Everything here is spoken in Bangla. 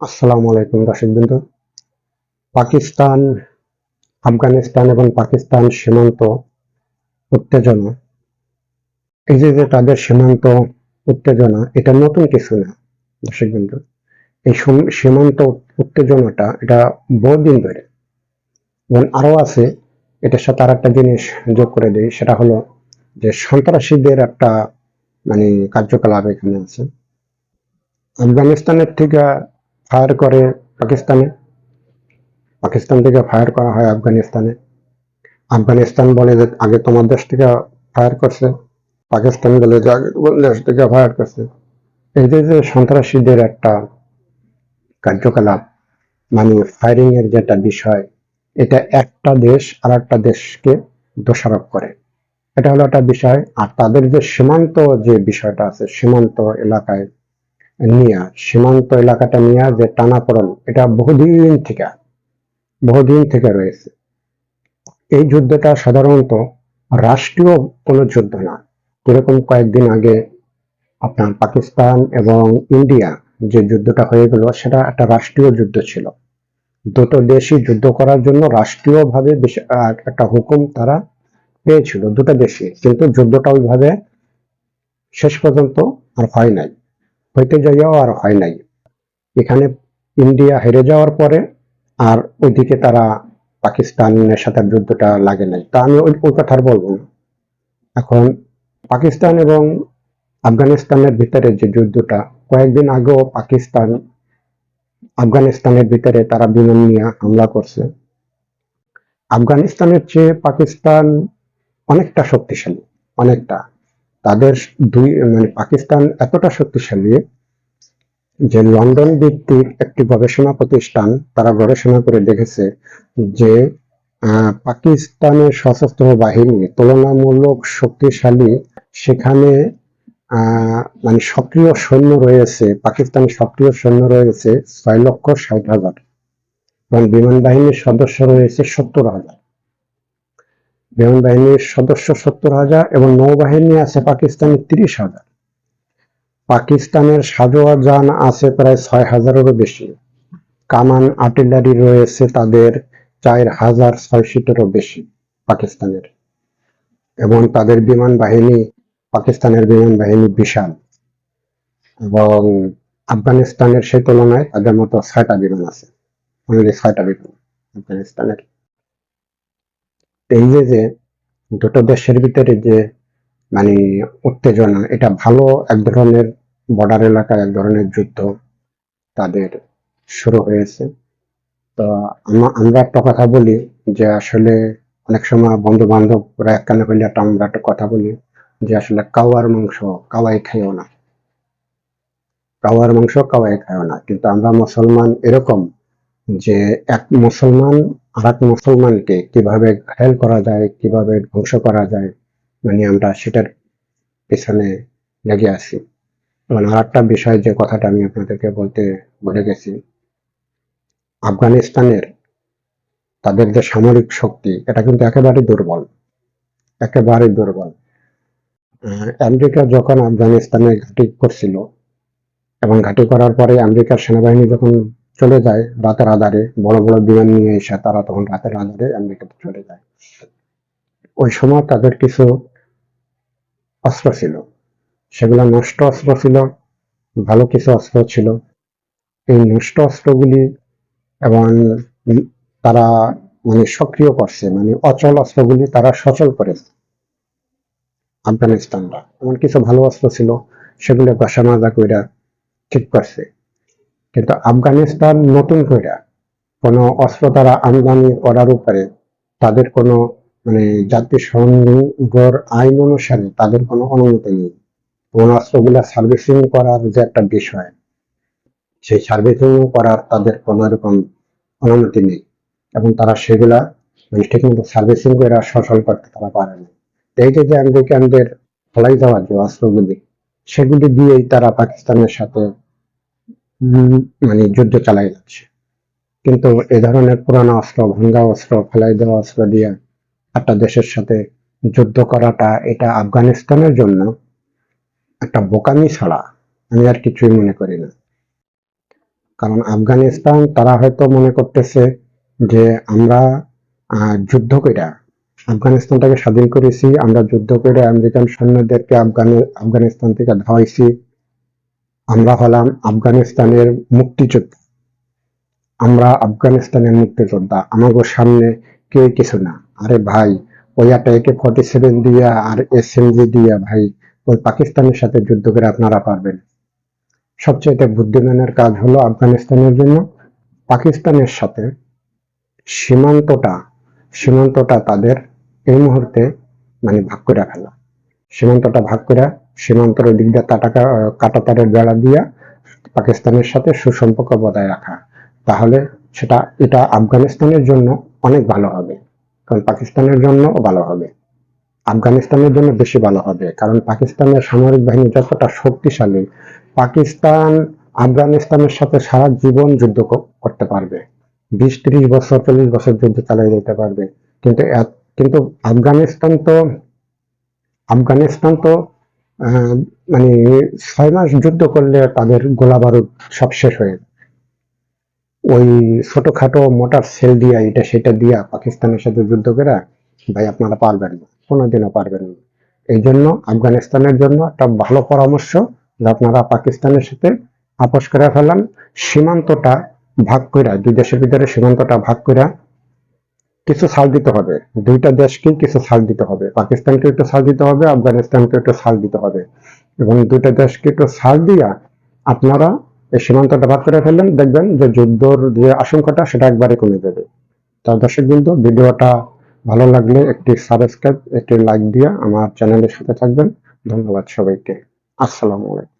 আসসালামু আলাইকুম দর্শক বিন্দু। পাকিস্তান, আফগানিস্তান এবং পাকিস্তান সীমান্ত উত্তেজনা। এই যে যে তাদের সীমান্ত উত্তেজনা, এটা নতুন কিছু না দর্শক বিন্দু। এই সীমান্ত উত্তেজনাটা এটা বহুদিন ধরে। এবং আরও আছে, এটার সাথে আর একটা জিনিস যোগ করে দিই, সেটা হলো যে সন্ত্রাসীদের একটা মানে কার্যকলাপ এখানে আছে। আফগানিস্তানের থেকে ফায়ার করে পাকিস্তানে। পাকিস্তান থেকে ফায়ার করা হয় আফগানিস্তানে। আফগানিস্তান বলে যে আগে তোমার দেশ থেকে ফায়ার করছে, পাকিস্তান বলে যে আগে তোমার দেশ থেকে ফায়ার করছে। এই যে যে সন্ত্রাসীদের একটা কার্যকলাপ মানে ফায়ারিং এর যেটা বিষয়, এটা একটা দেশ আর একটা দেশকে দোষারোপ করে। এটা হলো একটা বিষয়। আর তাদের যে সীমান্ত যে বিষয়টা আছে, সীমান্ত এলাকায় নিয়ে, সীমান্ত এলাকাটা নিয়ে যে টানাপড়ন, এটা বহুদিন থেকে বহুদিন থেকে রয়েছে। এই যুদ্ধটা সাধারণত রাষ্ট্রীয় কোনো যুদ্ধ না। যেরকম কয়েকদিন আগে আপনার পাকিস্তান এবং ইন্ডিয়া যে যুদ্ধটা হয়ে গেল, সেটা একটা রাষ্ট্রীয় যুদ্ধ ছিল। দুটো দেশই যুদ্ধ করার জন্য রাষ্ট্রীয়ভাবে একটা হুকুম তারা পেয়েছিল, দুটো দেশই। কিন্তু যুদ্ধটা ওইভাবে শেষ পর্যন্ত আর হয় নাই। হইতে যাইয়াও আর হয় নাই। এখানে ইন্ডিয়া হেরে যাওয়ার পরে আর ওইদিকে তারা পাকিস্তানের সাথে যুদ্ধটা লাগে নাই। তা আমি ওই কথা আর বলব না। এখন পাকিস্তান এবং আফগানিস্তানের ভিতরে যে যুদ্ধটা, কয়েকদিন আগেও পাকিস্তান আফগানিস্তানের ভিতরে তারা বিমান নিয়ে হামলা করছে। আফগানিস্তানের চেয়ে পাকিস্তান অনেকটা শক্তিশালী, অনেকটা। তাদের দুই মানে পাকিস্তান এতটা শক্তিশালী যে লন্ডন ভিত্তিক একটি গবেষণা প্রতিষ্ঠান তারা গবেষণা করে দেখেছে যে পাকিস্তানের সশস্ত্র বাহিনী তুলনামূলক শক্তিশালী, সেখানে মানে সক্রিয় সৈন্য রয়েছে, পাকিস্তানের সক্রিয় সৈন্য রয়েছে ছয় লক্ষ ষাট হাজার এবং বিমান বাহিনীর সদস্য রয়েছে সত্তর হাজার। বিমান বাহিনীর সদস্য সত্তর হাজার এবং নৌবাহিনী আছে পাকিস্তানের তিরিশ হাজার। পাকিস্তানের সাজোয়া যান আছে প্রায় ছয় হাজারেরও বেশি। কামান আর্টিলারি রয়েছে তাদের চার হাজার ছয়শিটেরও বেশি পাকিস্তানের। এবং তাদের বিমান বাহিনী, পাকিস্তানের বিমান বাহিনী বিশাল। এবং আফগানিস্তানের সেই তুলনায় তাদের মতো ছয়টা বিমান আছে। ছয়টা বিমান। আফগানিস্তানের এই যে যে দুটো দেশের ভিতরে যে মানে উত্তেজনা, এটা ভালো এক ধরনের বর্ডার এলাকায় এক ধরনের যুদ্ধ তাদের শুরু হয়েছে। তো আমরা একটা কথা বলি যে আসলে অনেক সময় বন্ধু বান্ধবরা একখানে হইলে একটা আমরা একটা কথা বলি যে আসলে কাওয়ার মাংস কাওয়াই খাইও না। কাওয়ার মাংস কাওয়াই খাইও না। কিন্তু আমরা মুসলমান এরকম যে এক মুসলমান এক মুসলমানকে কীভাবে ঘায়ল করা যায়, কীভাবে ধ্বংস করা যায় মানে আমরা সেটার পেছনে লেগে আছি। এবং আর একটা বিষয় যে কথাটা আমি আপনাদেরকে বলতে ভুলে গেছি। আফগানিস্তানের তাদের যে সামরিক শক্তি, এটা কিন্তু একেবারে দুর্বল। একেবারে দুর্বল। আমেরিকা যখন আফগানিস্তানে ঘাঁটি করছিল এবং ঘাঁটি করার পরে আমেরিকার সেনাবাহিনী যখন চলে যায় রাতের আধারে। বড় বড় বিমান নিয়ে এসে তারা তখন রাতের আধারে আমেরিকাতে চলে যায়। ওই সময় তাদের কিছু অস্ত্র ছিল। সেগুলো নষ্ট অস্ত্র ছিল, ভালো কিছু অস্ত্র ছিল। এই নষ্ট অস্ত্রগুলি এবং তারা মানে সক্রিয় করছে মানে অচল অস্ত্রগুলি তারা সচল করেছে আফগানিস্তানরা। এমন কিছু ভালো অস্ত্র ছিল, সেগুলো গসা মাজা কইরা ঠিক করছে। কিন্তু আফগানিস্তান নতুন করে কোনো অস্ত্র তারা আমদানি করার উপরে তাদের কোনো মানে জাতিসংঘর আইন অনুসারে তাদের কোনো অনুমতি নেই। কোন অস্ত্রগুলা সার্ভিসিং করার যে একটা বিষয়, সেই সার্ভিসিং করার তাদের কোনো রকম অনুমতি নেই এবং তারা সেগুলা মানে ঠিকমতো সার্ভিসিং করে সচল করতে তারা পারে না। এই যে আমেরিকানদের ফলাই দেওয়ার যে অস্ত্রগুলি, সেগুলি দিয়েই তারা পাকিস্তানের সাথে মানে যুদ্ধ চালাই যাচ্ছে। কিন্তু এ ধরনের পুরানো অস্ত্র, ভাঙ্গা অস্ত্র, ফেলাই দেওয়া অস্ত্র দিয়ে একটা দেশের সাথে যুদ্ধ করাটা এটা আফগানিস্তানের জন্য একটা বোকামি ছাড়া আমি আর কিছুই মনে করি না। কারণ আফগানিস্তান, তারা হয়তো মনে করতেছে যে আমরা যুদ্ধ কইরা আফগানিস্তানটাকে স্বাধীন করেছি, আমরা যুদ্ধ করে আমেরিকান সৈন্যদেরকে আফগানি, আফগানিস্তান থেকে ধাওয়াইছি আমরা হলাম আফগানিস্তানের মুক্তিযোদ্ধা। আমরা আফগানিস্তানের মুক্তিযোদ্ধা। আমাদের সামনে কেউ কিছু না। আরে ভাই, ওই একটা একে ফর্টি সেভেন দিয়া আর এসএমজি দিয়া ভাই, ওই পাকিস্তানের সাথে যুদ্ধ করে আপনারা পারবেন। সবচেয়ে বুদ্ধিমানের কাজ হলো আফগানিস্তানের জন্য পাকিস্তানের সাথে সীমান্তটা সীমান্তটা তাদের এই মুহূর্তে মানে ভাগ করে ফেলা। সীমান্তটা ভাগ করে সীমান্তের দিক দিয়ে তাটাকা কাটাতারের বেড়া দিয়া পাকিস্তানের সাথে সুসম্পর্ক বজায় রাখা। তাহলে সেটা, এটা আফগানিস্তানের জন্য অনেক ভালো হবে। কারণ পাকিস্তানের জন্য ভালো হবে। আফগানিস্তানের জন্য বেশি ভালো হবে। কারণ পাকিস্তানের সামরিক বাহিনী যতটা শক্তিশালী, পাকিস্তান আফগানিস্তানের সাথে সারা জীবন যুদ্ধ করতে পারবে। বিশ, ত্রিশ বছর, চল্লিশ বছর যুদ্ধ চালিয়ে যেতে পারবে। কিন্তু কিন্তু আফগানিস্তান তো আফগানিস্তান তো মানে ছয় মাস যুদ্ধ করলে তাদের গোলা বারুদ সব শেষ হয়ে। ওই ছোটখাটো মোটর সেল দিয়া এটা সেটা দিয়া পাকিস্তানের সাথে যুদ্ধ করে ভাই আপনারা পারবেন না, কোনোদিনও পারবেন না এই জন্য আফগানিস্তানের জন্য একটা ভালো পরামর্শ যে আপনারা পাকিস্তানের সাথে আপোষ করে ফেলান সীমান্তটা ভাগ করে দুই দেশের ভিতরে সীমান্তটা ভাগ করে কিছু ছাড় দিতে হবে। দুইটা দেশকেই কিছু ছাড় দিতে হবে। পাকিস্তানকে একটু ছাড় দিতে হবে আফগানিস্তানকে একটু ছাড় দিতে হবে। এবং দুইটা দেশকে একটু ছাড় দিয়া আপনারা এই সীমান্তটা ভাগ করে ফেললেন। দেখবেন যে যুদ্ধর যে আশঙ্কাটা, সেটা একবারে কমে যাবে। তার দর্শক বিন্দু, ভিডিওটা ভালো লাগলে একটি সাবস্ক্রাইব একটি লাইক দিয়ে আমার চ্যানেলের সাথে থাকবেন। ধন্যবাদ সবাইকে। আসসালামু আলাইকুম।